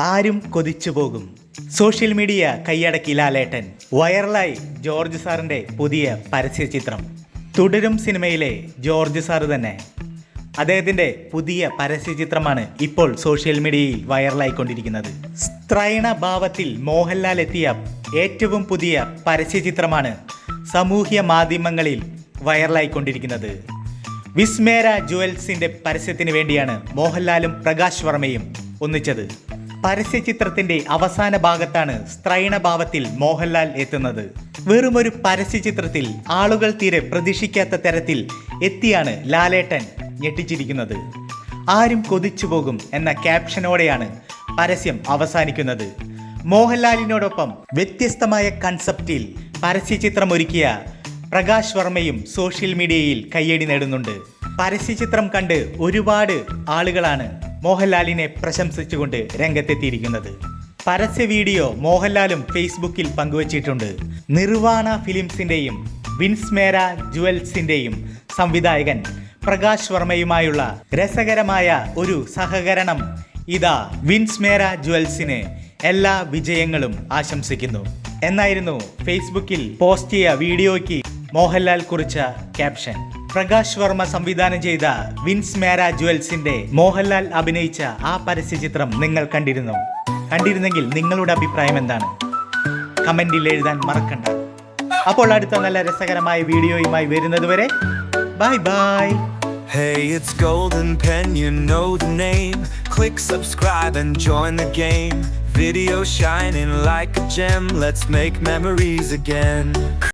ആരും കൊതിച്ചു പോകും. സോഷ്യൽ മീഡിയ കൈയടക്കി ലാലേട്ടൻ. വൈറലായി ജോർജ് സാറിന്റെ പുതിയ പരസ്യ ചിത്രം. തുടരും സിനിമയിലെ ജോർജ് സാറ് തന്നെ. അദ്ദേഹത്തിന്റെ പുതിയ പരസ്യ ചിത്രമാണ് ഇപ്പോൾ സോഷ്യൽ മീഡിയയിൽ വൈറലായിക്കൊണ്ടിരിക്കുന്നത്. സ്ത്രൈണ ഭാവത്തിൽ മോഹൻലാൽ എത്തിയ ഏറ്റവും പുതിയ പരസ്യ ചിത്രമാണ് സാമൂഹ്യ മാധ്യമങ്ങളിൽ വൈറലായിക്കൊണ്ടിരിക്കുന്നത്. വിസ്മേര ജുവൽസിന്റെ പരസ്യത്തിന് വേണ്ടിയാണ് മോഹൻലാലും പ്രകാശ് വർമ്മയും ഒന്നിച്ചത്. പരസ്യചിത്രത്തിന്റെ അവസാന ഭാഗത്താണ് സ്ത്രൈണഭാവത്തിൽ മോഹൻലാൽ എത്തുന്നത്. വെറുമൊരു പരസ്യചിത്രത്തിൽ ആളുകൾ തീരെ പ്രതീക്ഷിക്കാത്ത തരത്തിൽ എത്തിയാണ് ലാലേട്ടൻ ഞെട്ടിച്ചിരിക്കുന്നത്. ആരും കൊതിച്ചു പോകും എന്ന ക്യാപ്ഷനോടെയാണ് പരസ്യം അവസാനിക്കുന്നത്. മോഹൻലാലിനോടൊപ്പം വ്യത്യസ്തമായ കൺസെപ്റ്റിൽ പരസ്യചിത്രം ഒരുക്കിയ പ്രകാശ് വർമ്മയും സോഷ്യൽ മീഡിയയിൽ കയ്യടി നേടുന്നുണ്ട്. പരസ്യചിത്രം കണ്ട് ഒരുപാട് ആളുകളാണ് മോഹൻലാലിനെ പ്രശംസിച്ചുകൊണ്ട് രംഗത്തെത്തിയിരിക്കുന്നത്. പരസ്യ വീഡിയോ മോഹൻലാലും ഫേസ്ബുക്കിൽ പങ്കുവച്ചിട്ടുണ്ട്. നിർവാണ ഫിലിംസിന്റെയും വിൻസ്മേര ജുവൽസിന്റെയും സംവിധായകൻ പ്രകാശ് വർമ്മയുമായുള്ള രസകരമായ ഒരു സഹകരണം ഇതാ വിൻസ്മേര ജുവൽസിന് എല്ലാ വിജയങ്ങളും ആശംസിക്കുന്നു. എന്നായിരുന്നു ഫേസ്ബുക്കിൽ പോസ്റ്റ് ചെയ്ത വീഡിയോയ്ക്ക് മോഹൻലാൽ കുറിച്ച ക്യാപ്ഷൻ. പ്രകാശ് വർമ്മ സംവിധാനം ചെയ്ത വിൻസ് മേര ജുവൽസിന്റെ മോഹൻലാൽ അഭിനയിച്ച ആ പരസ്യചിത്രം നിങ്ങൾ കണ്ടിരുന്നു കണ്ടിരുന്നെങ്കിൽ നിങ്ങളുടെ അഭിപ്രായം എന്താണ് കമന്റിൽ എഴുതാൻ മറക്കണ്ട അപ്പോൾ അടുത്ത നല്ല രസകരമായ വീഡിയോയുമായി വരുന്നതുവരെ bye bye Hey, it's Golden Pen, you know the name. Click subscribe and join the game. Video shining like a gem, let's make memories again.